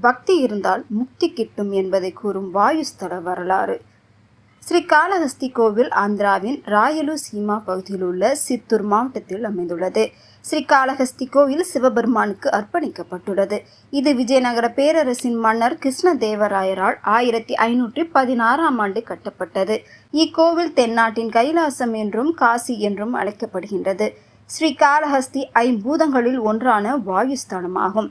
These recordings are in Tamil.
பக்தி இருந்தால் முக்தி கிட்டும் என்பதை கூறும் வாயுஸ்தல வரலாறு. ஸ்ரீ காளஹஸ்தி கோவில் ஆந்திராவின் ராயலு சீமா பகுதியில் உள்ள சித்தூர் மாவட்டத்தில் அமைந்துள்ளது. ஸ்ரீ காளஹஸ்தி கோவில் சிவபெருமானுக்கு அர்ப்பணிக்கப்பட்டுள்ளது. இது விஜயநகர பேரரசின் மன்னர் கிருஷ்ணதேவராயரால் ஆயிரத்தி ஐநூற்றி பதினாறாம் ஆண்டு கட்டப்பட்டது. இக்கோவில் தென்னாட்டின் கைலாசம் என்றும் காசி என்றும் அழைக்கப்படுகின்றது. ஸ்ரீ காளஹஸ்தி ஐம்பூதங்களில் ஒன்றான வாயுஸ்தானமாகும்.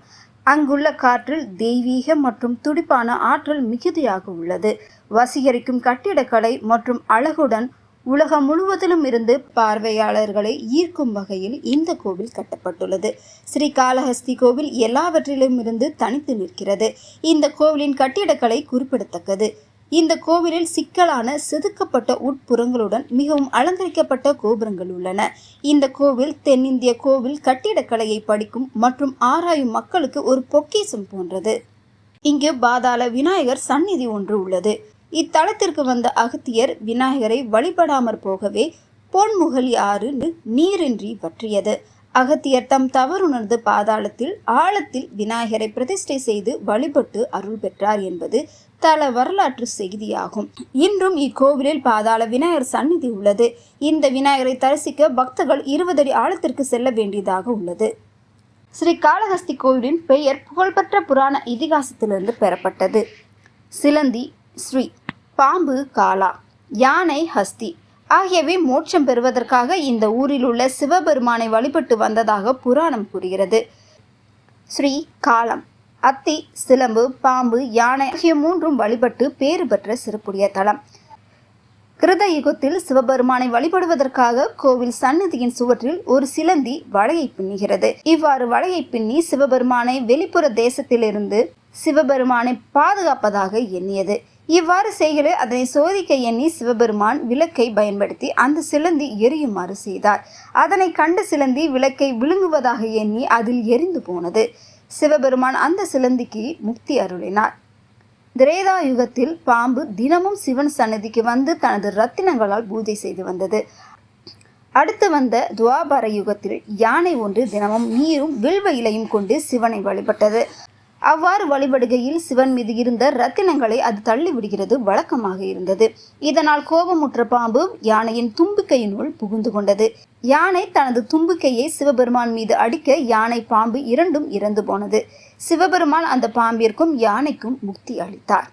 அங்குள்ள காற்றில் தெய்வீக மற்றும் துடிப்பான ஆற்றல் மிகுதியாக உள்ளது. வசீகரிக்கும் கட்டிடக்கலை மற்றும் அழகுடன் உலகம் முழுவதிலும் இருந்து பார்வையாளர்களை ஈர்க்கும் வகையில் இந்த கோவில் கட்டப்பட்டுள்ளது. ஸ்ரீ காளஹஸ்தி கோவில் எல்லாவற்றிலும் இருந்து தனித்து நிற்கிறது. இந்த கோவிலின் கட்டிடக்கலை குறிப்பிடத்தக்கது. இந்த கோவிலில் சிக்கலான செதுக்கப்பட்ட உட்புறங்களுடன் மிகவும் அலங்கரிக்கப்பட்ட கோபுரங்கள் உள்ளன. இந்த கோவில் தென்னிந்திய கோவில் கட்டிடக்கலையை படிக்கும் மற்றும் ஆராயும் மக்களுக்கு ஒரு பொக்கிசம் போன்றது. இங்கு பாதாள விநாயகர் சந்நிதி ஒன்று உள்ளது. இத்தலத்திற்கு வந்த அகத்தியர் விநாயகரை வழிபடாமற் போகவே பொன்முகலி ஆறு நீரின்றி வற்றியது. அகத்தியர் தம் தவறுணர்ந்து பாதாளத்தில் ஆழத்தில் விநாயகரை பிரதிஷ்டை செய்து வழிபட்டு அருள் பெற்றார் என்பது தல வரலாற்று செய்தியாகும். இன்றும் இக்கோவிலில் பாதாள விநாயகர் சந்நிதி உள்ளது. இந்த விநாயகரை தரிசிக்க பக்தர்கள் இருபது அடி ஆழத்திற்கு செல்ல வேண்டியதாக உள்ளது. ஸ்ரீ காளஹஸ்தி கோவிலின் பெயர் புகழ்பெற்ற புராண இதிகாசத்திலிருந்து பெறப்பட்டது. சிலந்தி ஸ்ரீ பாம்பு காலா யானை ஹஸ்தி ஆகியவை மோட்சம் பெறுவதற்காக இந்த ஊரில் உள்ள சிவபெருமானை வழிபட்டு வந்ததாக புராணம் கூறுகிறது. ஸ்ரீ காலம் அத்தி சிலம்பு பாம்பு யானை ஆகிய மூன்றும் வழிபட்டு பேறு பெற்ற சிறப்புடைய தலம். கிருத யுகத்தில் சிவபெருமானை வழிபடுவதற்காக கோவில் சன்னதியின் சுவற்றில் ஒரு சிலந்தி வலையை பின்னுகிறது. இவ்வாறு வலையை பின்னி சிவபெருமானை வெளிப்புற தேசத்திலிருந்து சிவபெருமானை பாதுகாப்பதாக எண்ணியது. இவ்வாறு செய்கிற அதனை சோதிக்க எண்ணி சிவபெருமான் விளக்கை பயன்படுத்தி அந்த சிலந்தி எரியுமாறு செய்தார். அதனை கண்டு சிலந்தி விளக்கை விழுங்குவதாக எண்ணி அதில் எரிந்து போனது. சிவபெருமான் அந்த சிலந்திக்கு முக்தி அருளினார். திரேதா யுகத்தில் பாம்பு தினமும் சிவன் சன்னதிக்கு வந்து தனது ரத்தினங்களால் பூஜை செய்து வந்தது. அடுத்து வந்த துவாபர யுகத்தில் யானை ஒன்று தினமும் நீரும் வில்வ இலையும் கொண்டு சிவனை வழிபட்டது. அவ்வாறு வழிபடுகையில் சிவன் மீது இருந்த ரத்தினங்களை அது தள்ளிவிடுகிறது வழக்கமாக இருந்தது. இதனால் கோபமுற்ற பாம்பு யானையின் தும்பிக்கையினுள் புகுந்து கொண்டது. யானை தனது தும்பிக்கையை சிவபெருமான் மீது அடிக்க யானை பாம்பு இரண்டும் இறந்து போனது. சிவபெருமான் அந்த பாம்பிற்கும் யானைக்கும் முக்தி அளித்தார்.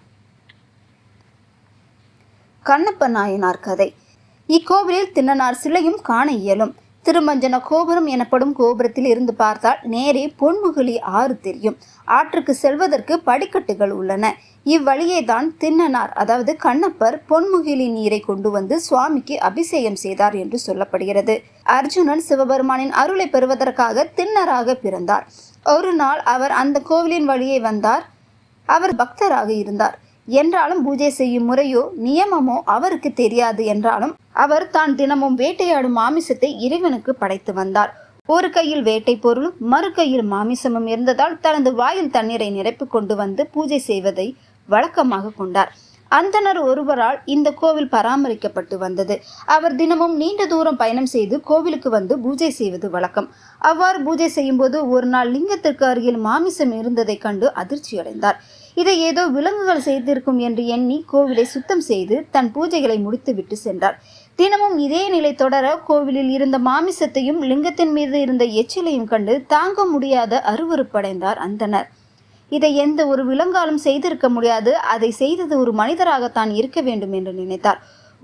கண்ணப்ப நாயனார் கதை. இக்கோவிலில் தின்னனார் சிலையும் காண இயலும். திருமஞ்சன கோபுரம் எனப்படும் கோபுரத்தில் இருந்து பார்த்தால் நேரே பொன்முகலி ஆறு தெரியும். ஆற்றுக்கு செல்வதற்கு படிக்கட்டுகள் உள்ளன. இவ்வழியே தான் தின்னனார் அதாவது கண்ணப்பர் பொன்முகிலி நீரை கொண்டு வந்து சுவாமிக்கு அபிஷேகம் செய்தார் என்று சொல்லப்படுகிறது. அர்ஜுனன் சிவபெருமானின் அருளை பெறுவதற்காக தின்னராக பிறந்தார். ஒரு நாள் அவர் அந்த கோவிலின் வழியே வந்தார். அவர் பக்தராக இருந்தார். என்றாலும் பூஜை செய்யும் முறையோ நியமமோ அவருக்கு தெரியாது என்றாலும் அவர் தான் தினமும் வேட்டையாடும் மாமிசத்தை இறைவனுக்கு படைத்து வந்தார். ஒரு கையில் வேட்டை பொருளும் மறு கையில் மாமிசமும் இருந்ததால் தனது வாயில் தண்ணீரை நிரப்பி கொண்டு வந்து பூஜை செய்வதை வழக்கமாக கொண்டார். அந்தனர் ஒருவரால் இந்த கோவில் பராமரிக்கப்பட்டு வந்தது. அவர் தினமும் நீண்ட தூரம் பயணம் செய்து கோவிலுக்கு வந்து பூஜை செய்வது வழக்கம். அவ்வாறு பூஜை செய்யும்போது ஒரு நாள் லிங்கத்திற்கு அருகில் மாமிசம் இருந்ததைக் கண்டு அதிர்ச்சி அடைந்தார் இதை ஏதோ விலங்குகள் செய்திருக்கும் என்று எண்ணி கோவிலை சுத்தம் செய்து தன் பூஜைகளை முடித்துவிட்டு சென்றார். தினமும் இதே நிலை தொடர கோவிலில் இருந்த மாமிசத்தையும் லிங்கத்தின் மீது இருந்த எச்சிலையும் கண்டு தாங்க முடியாத அருவறுப்படைந்தார் அந்தனர் இதை எந்த ஒரு விலங்காலும் செய்திருக்க முடியாது. அதை செய்தது ஒரு மனிதராகத்தான் இருக்க வேண்டும் என்று நினைத்தார்.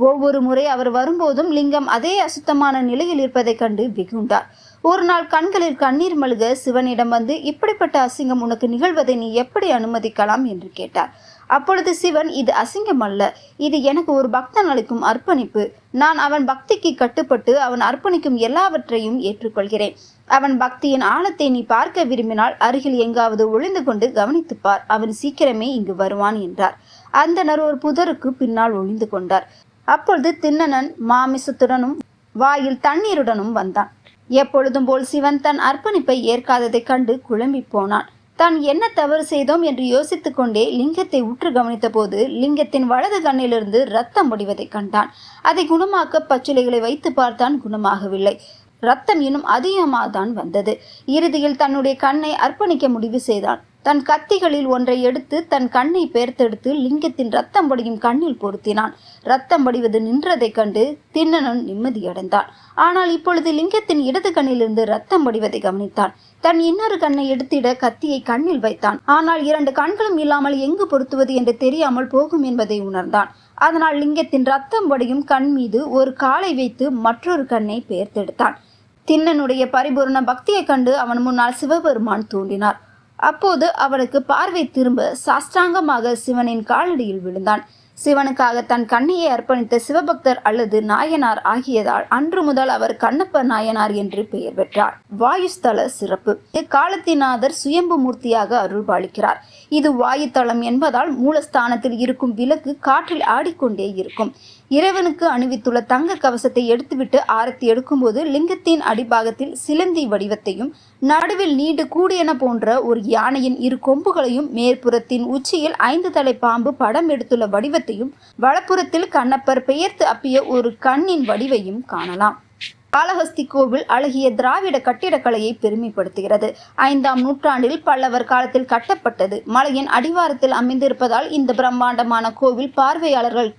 ஒவ்வொரு முறை அவர் வரும்போதும் லிங்கம் அதே அசுத்தமான நிலையில் இருப்பதைக் கண்டு வெகுண்டார் ஒரு நாள் கண்களில் கண்ணீர் மல்க சிவனிடம் வந்து இப்படிப்பட்ட அசிங்கம் உனக்கு நிகழ்வதை நீ எப்படி அனுமதிக்கலாம்? என்று கேட்டார். அப்பொழுது சிவன் இது அசிங்கம் அல்ல. இது எனக்கு ஒரு பக்தன் அளிக்கும் அர்ப்பணிப்பு. நான் அவன் பக்திக்கு கட்டுப்பட்டு அவன் அர்ப்பணிக்கும் எல்லாவற்றையும் ஏற்றுக்கொள்கிறேன். அவன் பக்தியின் ஆழத்தை நீ பார்க்க விரும்பினால் அருகில் எங்காவது ஒளிந்து கொண்டு கவனித்துப்பார். அவன் சீக்கிரமே இங்கு வருவான் என்றார். அந்தனர் ஒரு புதருக்கு பின்னால் ஒளிந்து கொண்டார். அப்பொழுது தின்னனன் மாமிசத்துடனும் வாயில் தண்ணீருடனும் வந்தான். எப்பொழுதும் போல் சிவன் தன் அர்ப்பணிப்பை ஏற்காததைக் கண்டு குழம்பி போனான். தான் என்ன தவறு செய்தோம்? என்று யோசித்துக் கொண்டே லிங்கத்தை உற்று கவனித்த போது லிங்கத்தின் வலது கண்ணிலிருந்து ரத்தம் முடிவதைக் கண்டான். அதை குணமாக்க பச்சிலைகளை வைத்து பார்த்தான் குணமாகவில்லை. ரத்தம் இன்னும் அதிகமாக தான் வந்தது. இறுதியில் தன்னுடைய கண்ணை அர்ப்பணிக்க முடிவு செய்தான். தன் கத்திகளில் ஒன்றை எடுத்து தன் கண்ணை பெயர்த்தெடுத்து லிங்கத்தின் ரத்தம் வடியும் கண்ணில் பொருத்தினான். ரத்தம் வடிவது நின்றதைக் கண்டு தின்னனன் நிம்மதியடைந்தான். ஆனால் இப்பொழுது லிங்கத்தின் இடது கண்ணிலிருந்து ரத்தம் வடிவதை கவனித்தான். தன் இன்னொரு கண்ணை எடுத்திட கத்தியை கண்ணில் வைத்தான். ஆனால் இரண்டு கண்களும் இல்லாமல் எங்கு பொருத்துவது என்று தெரியாமல் போகும் என்பதை உணர்ந்தான். அதனால் லிங்கத்தின் ரத்தம் வடியும் கண் மீது ஒரு காலை வைத்து மற்றொரு கண்ணை பெயர்த்தெடுத்தான் திண்ணனுடைய பரிபூரண பக்தியைக் கண்டு அவன் முன்னால் சிவபெருமான் தூண்டினார். அப்போது அவனுக்கு பார்வை திரும்ப சாஷ்டாங்கமாக சிவனின் காலடியில் விழுந்தான். சிவனுக்காக தன் கண்ணையை அர்ப்பணித்த சிவபக்தர் அல்லது நாயனார் ஆகியதால் அன்று முதல் அவர் கண்ணப்ப நாயனார் என்று பெயர் பெற்றார். வாயுஸ்தல சிறப்பு. காலத்திநாதர் சுயம்பு மூர்த்தியாக அருள் பாலிக்கிறார் இது வாயுத்தலம் என்பதால் மூலஸ்தானத்தில் இருக்கும் விளக்கு காற்றில் ஆடிக்கொண்டே இருக்கும். இறைவனுக்கு அணிவித்துள்ள தங்க கவசத்தை எடுத்துவிட்டு ஆரத்தி எடுக்கும்போது லிங்கத்தின் அடிபாகத்தில் சிலந்தி வடிவத்தையும் நடுவில் நீண்டு கூடியன போன்ற ஒரு யானையின் இரு கொம்புகளையும் மேற்புறத்தின் உச்சியில் ஐந்து தலை பாம்பு படம் எடுத்துள்ள வடிவத்தையும் வலப்புறத்தில் கண்ணப்பர் பெயர்த்து அப்பிய ஒரு கண்ணின் வடிவையும் காணலாம். காளஹஸ்தி கோவில் அழகிய திராவிட கட்டிடக்கலையை பெருமைப்படுத்துகிறது. ஐந்தாம் நூற்றாண்டில் பல்லவர் காலத்தில் கட்டப்பட்டது. மலையின் அடிவாரத்தில் அமைந்திருப்பதால் இந்த பிரம்மாண்டமான கோவில் பார்வையாளர்கள்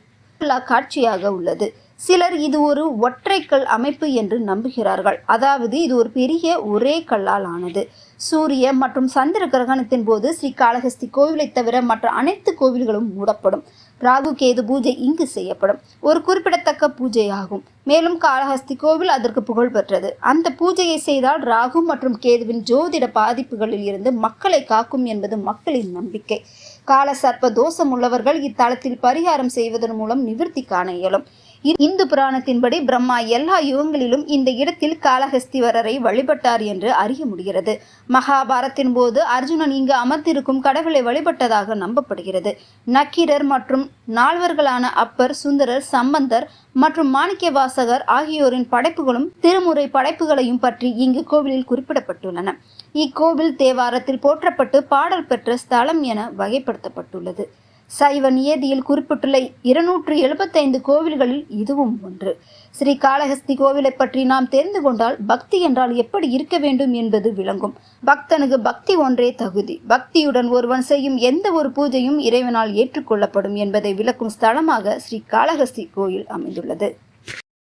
காட்சியாக உள்ளது. சிலர் இது ஒரு ஒற்றைக்கல் அமைப்பு என்று நம்புகிறார்கள். அதாவது இது ஒரு பெரிய ஒரே கல்லால் ஆனது சூரிய மற்றும் சந்திர கிரகணத்தின் போது ஸ்ரீ காளஹஸ்தி கோவிலை தவிர மற்ற அனைத்து கோவில்களும் மூடப்படும். ராகு கேது பூஜை இங்கு செய்யப்படும். ஒரு குறிப்பிடத்தக்க பூஜை ஆகும் மேலும் காளஹஸ்தி கோவில் அதற்கு புகழ் பெற்றது. அந்த பூஜையை செய்தால் ராகு மற்றும் கேதுவின் ஜோதிட பாதிப்புகளில் இருந்து மக்களை காக்கும் என்பது மக்களின் நம்பிக்கை. கால சர்ப்ப தோஷம் உள்ளவர்கள் இத்தலத்தில் பரிகாரம் செய்வதன் மூலம் நிவர்த்தி காண இயலும். இந்து புராணத்தின்படி பிரம்மா எல்லா யுகங்களிலும் இந்த இடத்தில் காளஹஸ்திவரரை வழிபட்டார் என்று அறிய முடிகிறது. மகாபாரத்தின் போது அர்ஜுனன் இங்கு அமர்ந்திருக்கும் கடவுளை வழிபட்டதாக நம்பப்படுகிறது. நக்கீரர் மற்றும் நால்வர்களான அப்பர் சுந்தரர் சம்பந்தர் மற்றும் மாணிக்க வாசகர் ஆகியோரின் படைப்புகளும் திருமுறை படைப்புகளையும் பற்றி இங்கு கோவிலில் குறிப்பிடப்பட்டுள்ளன. இக்கோவில் தேவாரத்தில் போற்றப்பட்டு பாடல் பெற்ற ஸ்தலம் என வகைப்படுத்தப்பட்டுள்ளது. சைவ நியதியில் குறிப்பிட்டுள்ள இருநூற்று எழுபத்தைந்து கோவில்களில் இதுவும் ஒன்று. ஸ்ரீ காளஹஸ்தி கோவிலை பற்றி நாம் தெரிந்து கொண்டால் பக்தி என்றால் எப்படி இருக்க வேண்டும் என்பது விளங்கும். பக்தனுக்கு பக்தி ஒன்றே தகுதி. பக்தியுடன் ஒருவன் செய்யும் எந்த ஒரு பூஜையும் இறைவனால் ஏற்றுக்கொள்ளப்படும் என்பதை விளக்கும் ஸ்தலமாக ஸ்ரீ காளஹஸ்தி கோயில் அமைந்துள்ளது.